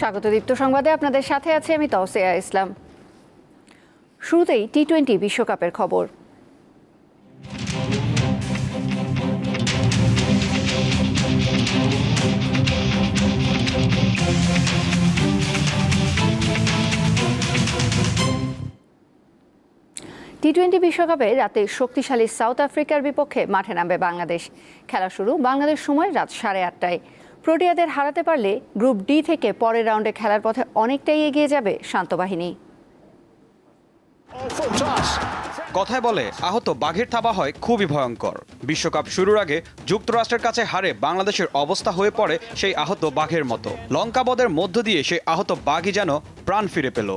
স্বাগত দীপ্ত সংবাদে। আপনাদের সাথে আছে আমি তওসিয়া ইসলাম। শুরুতেই টি টোয়েন্টি বিশ্বকাপের খবর। টি টোয়েন্টি বিশ্বকাপে রাতে শক্তিশালী সাউথ আফ্রিকার বিপক্ষে মাঠে নামবে বাংলাদেশ। খেলা শুরু বাংলাদেশ সময় রাত সাড়ে আটটায়। প্রোটিয়াদের হারাতে পারলে গ্রুপ ডি থেকে পরের রাউন্ডে খেলার পথে অনেকটাই এগিয়ে যাবে শান্তবাহিনী কথায় বলে, আহত বাঘের থাবা হয় খুবই ভয়ঙ্কর। বিশ্বকাপ শুরুর আগে যুক্তরাষ্ট্রের কাছে হারে বাংলাদেশের অবস্থা হয়ে পড়ে সেই আহত বাঘের মতো। লঙ্কাবদের মধ্য দিয়ে সেই আহত বাঘই যেন প্রাণ ফিরে পেল।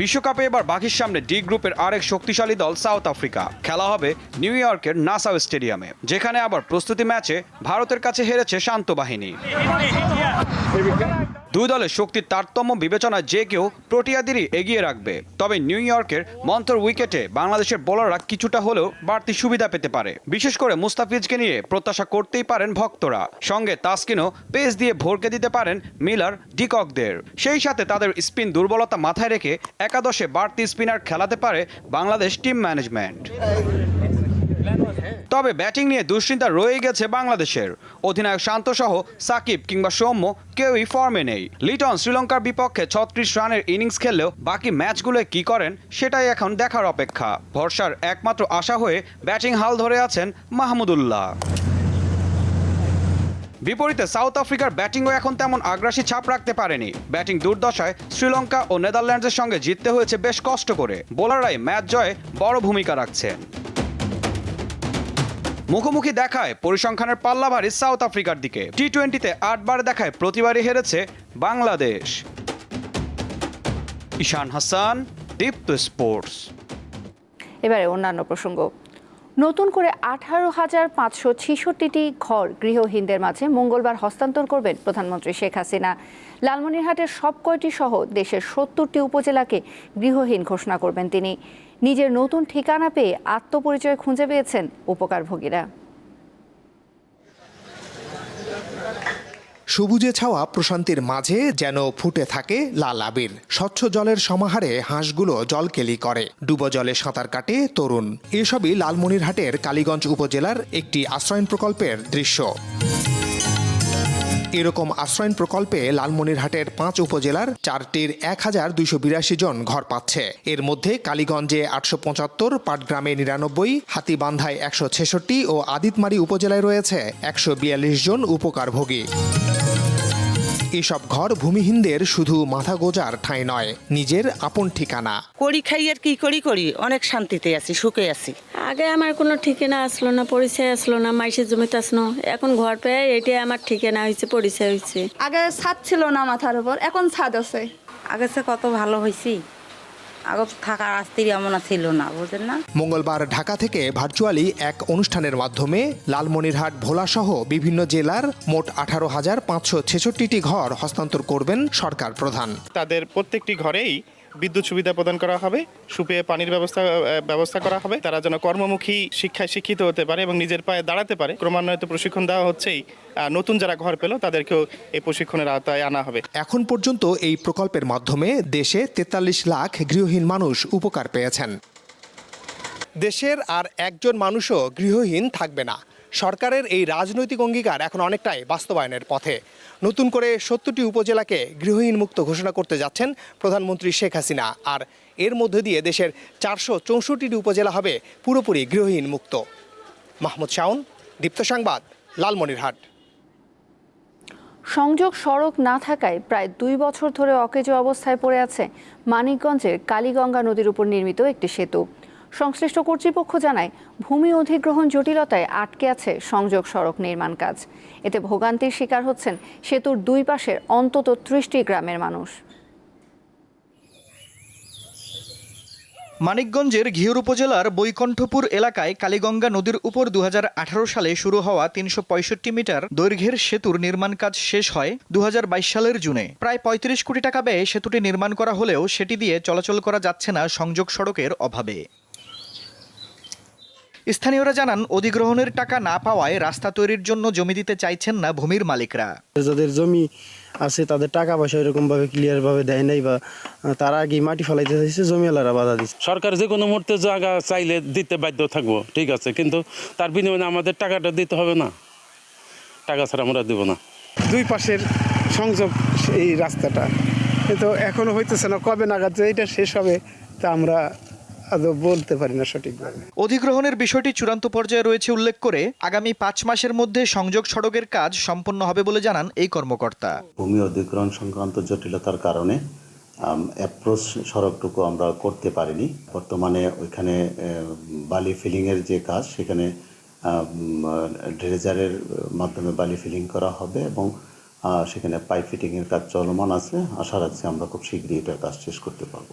বিশ্বকাপে এবার বাঘের সামনে ডি গ্রুপের আরেক শক্তিশালী দল সাউথ আফ্রিকা। খেলা হবে নিউ ইয়র্কের নাসাও স্টেডিয়ামে, যেখানে আবার প্রস্তুতি ম্যাচে ভারতের কাছে হেরেছে শান্ত বাহিনী। দুই দলের শক্তির তারতম্য বিবেচনায় যে কেউ প্রোটিয়াদেরই এগিয়ে রাখবে। তবে নিউ ইয়র্কের মন্থর উইকেটে বাংলাদেশের বোলাররা কিছুটা হলেও বাড়তি সুবিধা পেতে পারে। বিশেষ করে মুস্তাফিজকে নিয়ে প্রত্যাশা করতেই পারেন ভক্তরা। সঙ্গে তাসকিনও পেস দিয়ে ভরকে দিতে পারেন মিলার ডিককদের। সেই সাথে তাদের স্পিন দুর্বলতা মাথায় রেখে একাদশে বাড়তি স্পিনার খেলাতে পারে বাংলাদেশ টিম ম্যানেজমেন্ট। তবে ব্যাটিং নিয়ে দুশ্চিন্তা রয়ে গেছে বাংলাদেশের। অধিনায়ক শান্ত সহ সাকিব কিংবা সৌম্য কেউই ফর্মে নেই। লিটন শ্রীলঙ্কার বিপক্ষে ছত্রিশ রানের ইনিংস খেললেও বাকি ম্যাচগুলোয় কি করেন সেটাই এখন দেখার অপেক্ষা। ভরসার একমাত্র আশা হয়ে ব্যাটিং হাল ধরে আছেন মাহমুদুল্লাহ বিপরীতে সাউথ আফ্রিকার ব্যাটিংও এখন তেমন আগ্রাসী ছাপ রাখতে পারেনি। ব্যাটিং দুর্দশায় শ্রীলঙ্কা ও নেদারল্যান্ডসের সঙ্গে জিততে হয়েছে বেশ কষ্ট করে। বোলাররাই ম্যাচ জয়ে বড় ভূমিকা রাখছেন। মুখোমুখি দেখায় পরিসংখ্যানের পাল্লা ভারী সাউথ আফ্রিকার দিকে। টি টোয়েন্টিতে আটবার দেখায় প্রতিবারই হেরেছে বাংলাদেশ। ঈশান হাসান, দীপ্ত স্পোর্টস। এবারে অন্যান্য প্রসঙ্গ। নতুন করে আঠারো হাজার পাঁচশো ছেষট্টিটি ঘর গৃহহীনদের মাঝে মঙ্গলবার হস্তান্তর করবেন প্রধানমন্ত্রী শেখ হাসিনা। লালমনিরহাটের সব কয়টি সহ দেশের সত্তরটি উপজেলাকে গৃহহীন ঘোষণা করবেন তিনি। নিজের নতুন ঠিকানা পেয়ে আত্মপরিচয় খুঁজে পেয়েছেন উপকারভোগীরা। সবুজে ছাওয়া প্রশান্তির মাঝে যেন ফুটে থাকে লাল আবির। স্বচ্ছ জলের সমাহারে হাঁসগুলো জলকেলি করে। ডুবো জলে সাঁতার কাটে তরুণ। এসবই লালমনিরহাটের কালীগঞ্জ উপজেলার একটি আশ্রয়ন প্রকল্পের দৃশ্য। এরকম আশ্রয়ন প্রকল্পে লালমনিরহাটের পাঁচ উপজেলার চারটির এক হাজার দুইশো বিরাশি জন ঘর পাচ্ছে। এর মধ্যে কালীগঞ্জে আটশো পঁচাত্তর, পাটগ্রামে নিরানব্বই, হাতিবান্ধায় একশো ছেষট্টি ও আদিতমারি উপজেলায় রয়েছে একশো বিয়াল্লিশ জন উপকারভোগী। এসব ঘর ভূমিহীনদের শুধু মাথা গোজার ঠাঁই নয় নিজের আপন ঠিকানা। করি খাই আর কি করি করি? অনেক শান্তিতে আছি সুখে আছি। আগে আমার কোনো ঠিকানা আসলো না পরিচয় আসলো না মাইসের জমিতে আসলো এখন ঘর পেয়ে এটাই আমার ঠিকানা হয়েছে পরিচয় হয়েছে। আগে ছাদ ছিল না মাথার উপর এখন ছাদ আছে। আগে সে কত ভালো হয়েছি আগে থাকার আস্তির এমন ছিল না বুঝলেন না? মঙ্গলবার ঢাকা থেকে ভার্চুয়ালি এক অনুষ্ঠানের মাধ্যমে লালমনিরহাট ভোলাসহ বিভিন্ন জেলার মোট আঠারো হাজার পাঁচশো ছেষট্টিটি ঘর হস্তান্তর করবেন সরকার প্রধান। তাদের প্রত্যেকটি ঘরেই বিদ্যুৎ সুবিধা প্রদান করা হবে সুপেয় পানির ব্যবস্থা ব্যবস্থা করা হবে। তারা যেন কর্মমুখী শিক্ষায় শিক্ষিত হতে পারে এবং নিজের পায়ে দাঁড়াতে পারে। ক্রমান্বয়ে তো প্রশিক্ষণ দেওয়া হচ্ছেই নতুন যারা ঘর পেল, তাদেরকেও এই প্রশিক্ষণের আওতায় আনা হবে। এখন পর্যন্ত এই প্রকল্পের মাধ্যমে দেশে তেতাল্লিশ লাখ গৃহহীন মানুষ উপকার পেয়েছেন। দেশের আর একজন মানুষও গৃহহীন থাকবে না। সরকারের এই রাজনৈতিক অঙ্গীকার এখন অনেকটাই বাস্তবায়নের পথে। নতুন করে সত্তরটি উপজেলাকে গৃহহীন মুক্ত ঘোষণা করতে যাচ্ছেন প্রধানমন্ত্রী শেখ হাসিনা। আর এর মধ্যে দিয়ে দেশের চারশো চৌষট্টিটি উপজেলা হবে পুরোপুরি গৃহহীন মুক্ত মাহমুদ শাওন, দীপ্ত সংবাদ, লালমনিরহাট। সংযোগ সড়ক না থাকায় প্রায় দুই বছর ধরে অকেজো অবস্থায় পড়ে আছে মানিকগঞ্জের কালীগঙ্গা নদীর উপর নির্মিত একটি সেতু। সংশ্লিষ্ট কর্তৃপক্ষ জানায়, ভূমি অধিগ্রহণ জটিলতায় আটকে আছে সংযোগ সড়ক নির্মাণ কাজ। এতে ভোগান্তির শিকার হচ্ছেন সেতুর দুই পাশের অন্তত ত্রিশটি গ্রামের মানুষ। মানিকগঞ্জের ঘিওর উপজেলার বৈকণ্ঠপুর এলাকায় কালীগঙ্গা নদীর উপর দু হাজার আঠারো সালে শুরু হওয়া তিনশো পঁয়ষট্টি মিটার দৈর্ঘ্যের সেতুর নির্মাণ কাজ শেষ হয় দু হাজার বাইশ সালের জুনে। প্রায় ৩৫ কোটি টাকা ব্যয়ে সেতুটি নির্মাণ করা হলেও সেটি দিয়ে চলাচল করা যাচ্ছে না সংযোগ সড়কের অভাবে। স্থানীয়রা জানান অধিগ্রহণের টাকা না পাওয়ায় রাস্তা তৈরির জন্য জমি দিতে চাইছেন না ভূমির মালিকরা। যাদের জমি আছে তাদের টাকা পয়সা এরকম ভাবে ক্লিয়ার ভাবে দেয় নাই বা তারা আগে মাটি ফেলাইতে চাইছে জমিওয়ালারা বাধা দিচ্ছে। সরকার যে কোনো মুহূর্তে জায়গা চাইলে দিতে বাধ্য থাকব ঠিক আছে কিন্তু তার বিনিময়ে আমাদের টাকাটা দিতে হবে না। টাকা ছাড়া আমরা দেবো না। দুই পাশের সংযোগ এই রাস্তাটা। কিন্তু এখনও হইতেছে না কবে নাগাদ যে এটা শেষ হবে তা আমরা আদৌ বলতে পারি না সঠিকভাবে। অধিগ্রহণের বিষয়টি চূড়ান্ত পর্যায়ে রয়েছে উল্লেখ করে আগামী পাঁচ মাসের মধ্যে সংযোগ সড়কের কাজ সম্পন্ন হবে বলে জানান এই কর্মকর্তা। ভূমি অধিগ্রহণ সংক্রান্ত জটিলতার কারণে অ্যাপ্রোচ সড়কটুকু আমরা করতে পারিনি। বর্তমানে ওইখানে বালি ফিলিংয়ের যে কাজ সেখানে ড্রেজারের মাধ্যমে বালি ফিলিং করা হবে এবং সেখানে পাইপ ফিটিংয়ের কাজ চলমান আছে। আশা রাখছি আমরা খুব শীঘ্রই এটার কাজ শেষ করতে পারব।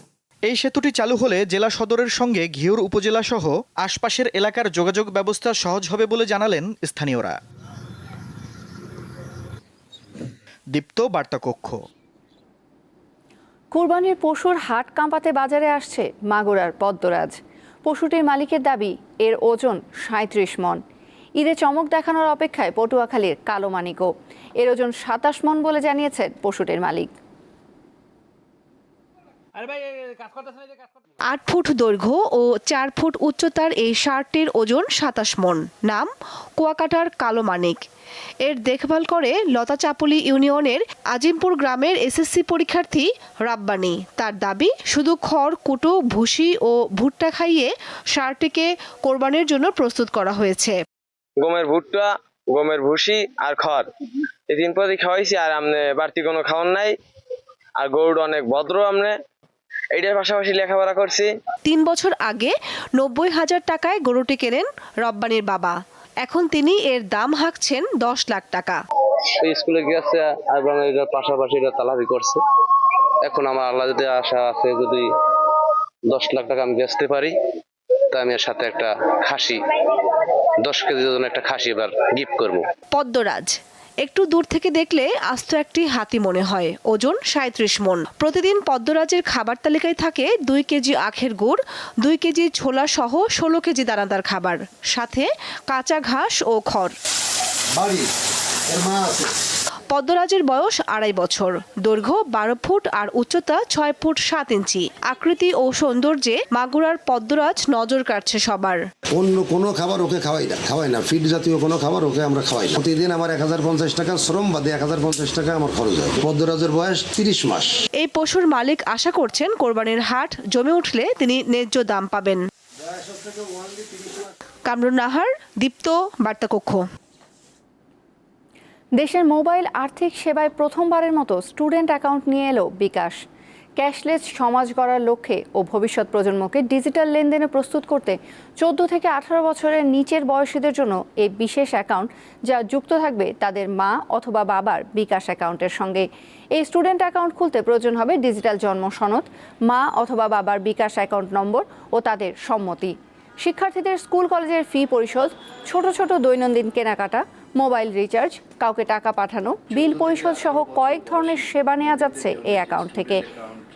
এই সেতুটি চালু হলে জেলা সদরের সঙ্গে ঘিওর উপজেলা সহ আশপাশের এলাকার যোগাযোগ ব্যবস্থা সহজ হবে বলে জানালেন স্থানীয়রা। দীপ্ত বার্তা কক্ষ কুরবানির পশুর হাট কাঁপাতে বাজারে আসছে মাগুরার পদ্মরাজ। পশুটির মালিকের দাবি, এর ওজন সাঁত্রিশ মন। ঈদে চমক দেখানোর অপেক্ষায় পটুয়াখালীর কালো মানিকও এর ওজন সাতাশ মন বলে জানিয়েছেন পশুটির মালিক। আট ফুট দৈর্ঘ্য ও চার ফুট উচ্চতার এই ষাঁড়টির ওজন সাতাশ মন। নাম কুয়াকাটার কালো মানিক। এর দেখভাল করে লতাচাপুলি ইউনিয়নের আজিমপুর গ্রামের এসএসসি পরীক্ষার্থী রাব্বানি। তার দাবি শুধু খড় কুটো ভুসি ও ভুট্টা খাইয়ে ষাঁড়টিকে কোরবানির জন্য প্রস্তুত করা হয়েছে। গমের ভুট্টা গমের ভুসি আর খড়। এই তিন পদই খাওয়াইছি আর আমনে বাড়তি কোনো খাওয়ান নাই। আর গরুটা অনেক ভদ্র আমনে। এইটার পাশাপাশি লেখাপড়া করছি। তিন বছর আগে নব্বই হাজার টাকায় গরুটি কেনেন রব্বানির বাবা। এখন তিনি এর দাম হাঁকছেন দশ লাখ টাকা। স্কুলে গেছে আর এবং এটার পাশাপাশি এটা তালাবি করছে। এখন আমার আল্লাহ যদি আশা আছে যদি দশ লাখ টাকা আমি বেচতে পারি তা আমি এর সাথে একটা খাসি দশ কেজির জন্য একটা খাসি এবার গিফট করব। পদ্মরাজ। একটু দূর থেকে দেখলে আস্ত একটি হাতি মনে হয়। ওজন সাঁত্রিশ মন। প্রতিদিন পদ্মরাজের খাবার তালিকায় থাকে দুই কেজি আখের গুড়, দুই কেজি ছোলা সহ ষোলো কেজি দানাদার খাবার। সাথে কাঁচা ঘাস ও খড়। পদ্মরাজের বয়স আড়াই বছর। দৈর্ঘ্য বারো ফুট আর উচ্চতা ছয় ফুট সাত ইঞ্চি। আকৃতি ও সৌন্দর্যে মাগুরার পদ্মরাজ নজর কাটছে সবার। অন্য কোনো খাবার ওকে খাওয়াই না খাওয়াই না। ফিড জাতীয় কোনো খাবার ওকে আমরা খাওয়াই না। প্রতিদিন আমার এক হাজার পঞ্চাশ টাকা শ্রম বাদে এক হাজার পঞ্চাশ টাকা আমার খরচ হয়। পদ্মরাজের বয়স তিরিশ মাস। এই পশুর মালিক আশা করছেন কোরবানির হাট জমে উঠলে তিনি ন্যায্য দাম পাবেন। কামরুন নাহার দীপ্ত বার্তাকক্ষ। দেশের মোবাইল আর্থিক সেবায় প্রথমবারের মতো স্টুডেন্ট অ্যাকাউন্ট নিয়ে এলো বিকাশ। ক্যাশলেস সমাজ গড়ার লক্ষ্যে ও ভবিষ্যৎ প্রজন্মকে ডিজিটাল লেনদেনে প্রস্তুত করতে চোদ্দ থেকে আঠারো বছরের নিচের বয়সীদের জন্য এই বিশেষ অ্যাকাউন্ট যা যুক্ত থাকবে তাদের মা অথবা বাবার বিকাশ অ্যাকাউন্টের সঙ্গে। এই স্টুডেন্ট অ্যাকাউন্ট খুলতে প্রয়োজন হবে ডিজিটাল জন্ম সনদ, মা অথবা বাবার বিকাশ অ্যাকাউন্ট নম্বর ও তাদের সম্মতি। শিক্ষার্থীদের স্কুল, কলেজের ফি পরিশোধ, ছোট ছোট দৈনন্দিন কেনাকাটা মোবাইল রিচার্জ, কাউকে টাকা পাঠানো, বিল পরিশোধ সহ কয়েক ধরনের সেবা নেওয়া যাচ্ছে এই অ্যাকাউন্ট থেকে।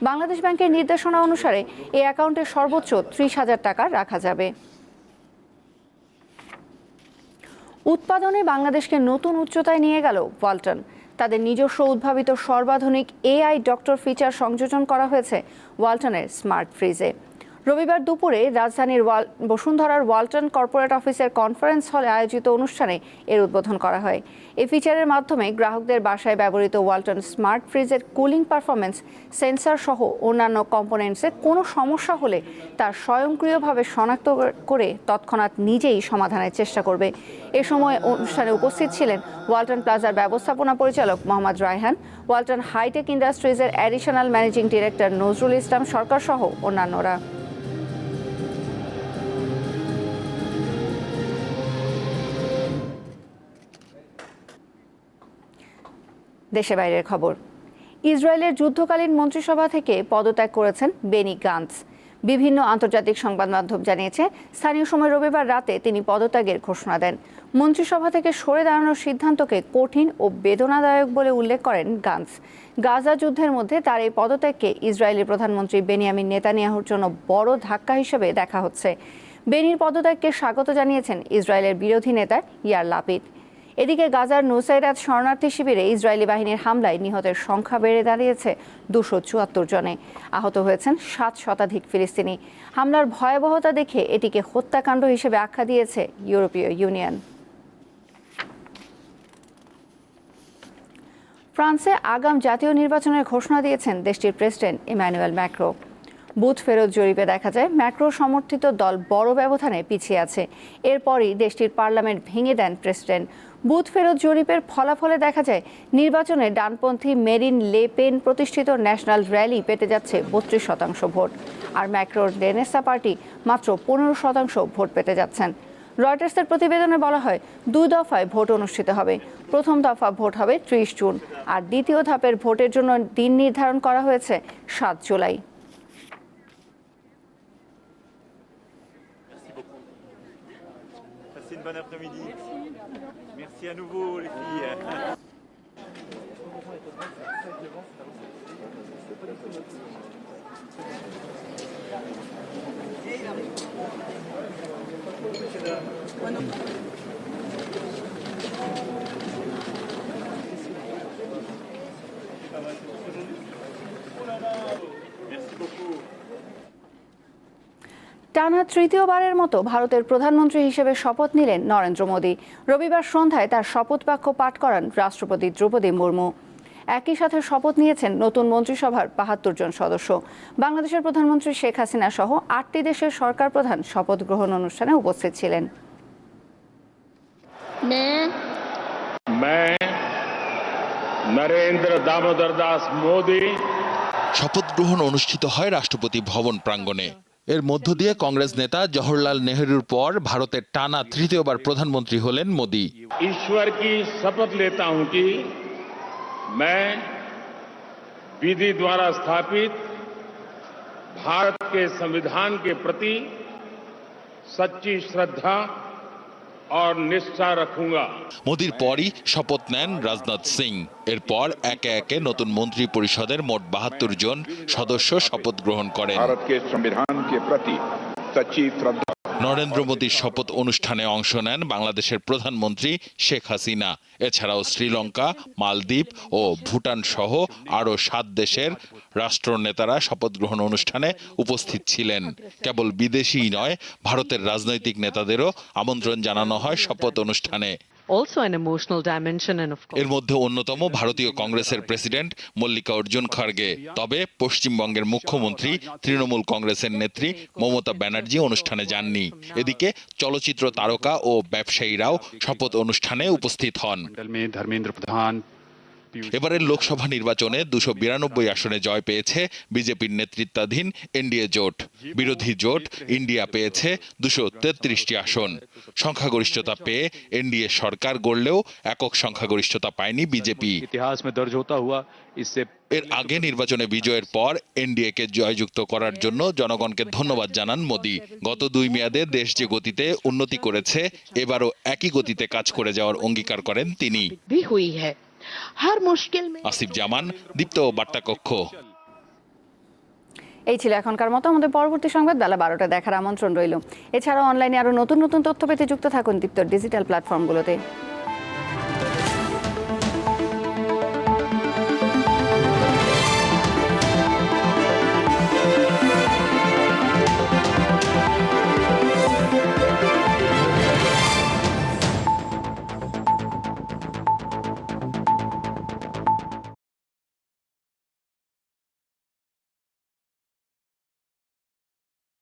বাংলাদেশ ব্যাংকের নির্দেশনা অনুসারে এই অ্যাকাউন্টে সর্বোচ্চ ত্রিশ হাজার টাকা রাখা যাবে। উৎপাদনে বাংলাদেশকে নতুন উচ্চতায় নিয়ে গেল ওয়ালটন। তাদের নিজস্ব উদ্ভাবিত সর্বাধুনিক এআই ডক্টর ফিচার সংযোজন করা হয়েছে ওয়ালটনের স্মার্ট ফ্রিজে। রবিবার দুপুরে রাজধানীর বসুন্ধরার ওয়ালটন কর্পোরেট অফিসের কনফারেন্স হলে আয়োজিত অনুষ্ঠানে এর উদ্বোধন করা হয়। এই ফিচারের মাধ্যমে গ্রাহকদের বাসায় ব্যবহৃত ওয়ালটন স্মার্ট ফ্রিজের কুলিং পারফরমেন্স সেন্সর সহ অন্যান্য কম্পোনেন্টসে কোনো সমস্যা হলে তা স্বয়ংক্রিয়ভাবে শনাক্ত করে তৎক্ষণাৎ নিজেই সমাধানের চেষ্টা করবে। এ সময় অনুষ্ঠানে উপস্থিত ছিলেন ওয়ালটন প্লাজার ব্যবস্থাপনা পরিচালক Mohammad Raihan, Walton hitech ইন্ডাস্ট্রিজের additional managing director Nazrul Islam Sarkar সহ অন্যান্যরা। দেশে বাইরের খবর। ইসরায়েলের যুদ্ধকালীন মন্ত্রিসভা থেকে পদত্যাগ করেছেন বেনি গান্স বিভিন্ন আন্তর্জাতিক সংবাদ মাধ্যম জানিয়েছে, স্থানীয় সময় রবিবার রাতে তিনি পদত্যাগের ঘোষণা দেন। মন্ত্রিসভা থেকে সরে দাঁড়ানোর সিদ্ধান্তকে কঠিন ও বেদনাদায়ক বলে উল্লেখ করেন গান্স গাজা যুদ্ধের মধ্যে তার এই পদত্যাগকে ইসরায়েলের প্রধানমন্ত্রী বেনিয়ামিন নেতানিয়াহুর জন্য বড় ধাক্কা হিসেবে দেখা হচ্ছে। বেনির পদত্যাগকে স্বাগত জানিয়েছেন ইসরায়েলের বিরোধী নেতা ইয়ার লাপিদ। এদিকে গাজার নুসাইরাত শরণার্থী শিবিরে ইসরায়েলি বাহিনীর হামলায় নিহতের সংখ্যা বেড়ে দাঁড়িয়েছে দুশো চুয়াত্তর জনে। আহত হয়েছেন সাত শতাধিক ফিলিস্তিনি। হামলার ভয়াবহতা দেখে এটিকে হত্যাকাণ্ড হিসেবে আখ্যা দিয়েছে ইউরোপীয় ইউনিয়ন। ফ্রান্সে আগাম জাতীয় নির্বাচনের ঘোষণা দিয়েছেন দেশটির প্রেসিডেন্ট ইম্যানুয়েল ম্যাক্রো। বুথ ফেরত জরিপে দেখা যায়, ম্যাক্রো সমর্থিত দল বড় ব্যবধানে পিছিয়ে আছে। এরপরই দেশটির পার্লামেন্ট ভেঙে দেন প্রেসিডেন্ট। বুথ ফেরত জরিপের ফলাফলে দেখা যায়, নির্বাচনে ডানপন্থী মেরিন লে পেন প্রতিষ্ঠিত ন্যাশনাল র্যালি পেতে যাচ্ছে বত্রিশ শতাংশ ভোট। আর ম্যাক্রোর ডেনেসা পার্টি মাত্র পনেরো শতাংশ ভোট পেতে যাচ্ছেন। রয়টার্সের প্রতিবেদনে বলা হয়, দুই দফায় ভোট অনুষ্ঠিত হবে। প্রথম দফা ভোট হবে ত্রিশ জুন, আর দ্বিতীয় ধাপের ভোটের জন্য দিন নির্ধারণ করা হয়েছে সাত July. Bonne après-midi. Merci à nouveau les filles. Merci beaucoup. টানা তৃতীয়বারের মতো ভারতের প্রধানমন্ত্রী হিসেবে শপথ নিলেন নরেন্দ্র মোদী। রবিবার সন্ধ্যায় তার শপথ বাক্য পাঠ করান রাষ্ট্রপতি দ্রৌপদী মুর্মু। একই সাথে শপথ নিয়েছেন নতুন মন্ত্রিসভার বাহাত্তর জন সদস্য। বাংলাদেশের প্রধানমন্ত্রী শেখ হাসিনা সহ আটটি দেশের সরকার প্রধান শপথ গ্রহণ অনুষ্ঠানে উপস্থিত ছিলেন। দামোদর দাস শপথ গ্রহণ অনুষ্ঠিত হয় রাষ্ট্রপতি ভবন প্রাঙ্গণে। এর মধ্য দিয়ে কংগ্রেস নেতা জওহরলাল নেহরুর পর ভারতের টানা তৃতীয়বার প্রধানমন্ত্রী হলেন মোদী ईश्वर की शपथ लेता हूं कि मैं विधि द्वारा स्थापित भारत के संविधान के प्रति सच्ची श्रद्धा আর নিষ্ঠা রাখুঙ্গা মোদির পরই শপথ নেন রাজনাথ সিং এরপর একে একে নতুন মন্ত্রী পরিষদের মোট বাহাত্তর জন সদস্য শপথ গ্রহণ করেন ভারতকে সংবিধান প্রতি সচ্চি শ্রদ্ধা নরেন্দ্র মোদীর শপথ অনুষ্ঠানে অংশ নেন বাংলাদেশের প্রধানমন্ত্রী শেখ হাসিনা। এছাড়াও শ্রীলঙ্কা, মালদ্বীপ ও ভুটান সহ আরও সাত দেশের রাষ্ট্রনেতারা শপথ গ্রহণ অনুষ্ঠানে উপস্থিত ছিলেন। কেবল বিদেশিই নয়, ভারতের রাজনৈতিক নেতাদেরও আমন্ত্রণ জানানো হয় শপথ অনুষ্ঠানে। এর মধ্যে অন্যতম ভারতীয় কংগ্রেসের প্রেসিডেন্ট মল্লিকা অর্জুন খার্গে তবে পশ্চিমবঙ্গের মুখ্যমন্ত্রী তৃণমূল কংগ্রেসের নেত্রী মমতা ব্যানার্জি অনুষ্ঠানে যাননি। এদিকে চলচ্চিত্র তারকা ও ব্যবসায়ীরাও শপথ অনুষ্ঠানে উপস্থিত হন। এবারের লোকসভা নির্বাচনে দুশো বিরানব্বই আসনে জয় পেয়েছে বিজেপির নেতৃত্বাধীন এনডিএ জোট। বিরোধী জোট ইন্ডিয়া পেয়েছে দুশো তেত্রিশটি আসন। সংখ্যাগরিষ্ঠতা পেয়ে এনডিএ সরকার গড়লেও একক সংখ্যাগরিষ্ঠতা পায়নি বিজেপি। ইতিহাস দর্জ হতা হুয়া এর আগে নির্বাচনে বিজয়ের পর এনডিএ কে জয়যুক্ত করার জন্য জনগণকে ধন্যবাদ জানান মোদি। গত দুই মেয়াদে দেশ যে গতিতে উন্নতি করেছে এবারও একই গতিতে কাজ করে যাওয়ার অঙ্গীকার করেন তিনি। हर मुश्किल में আসিফ জামান দীপ্ত বার্তা কক্ষ এই ছিল এখনকার মতো আমাদের পরবর্তী সংবাদ বেলা বারোটা দেখার আমন্ত্রণ রইল এছাড়াও অনলাইনে আরও নতুন নতুন তথ্য পেতে যুক্ত থাকুন দীপ্তর ডিজিটাল প্ল্যাটফর্মগুলোতে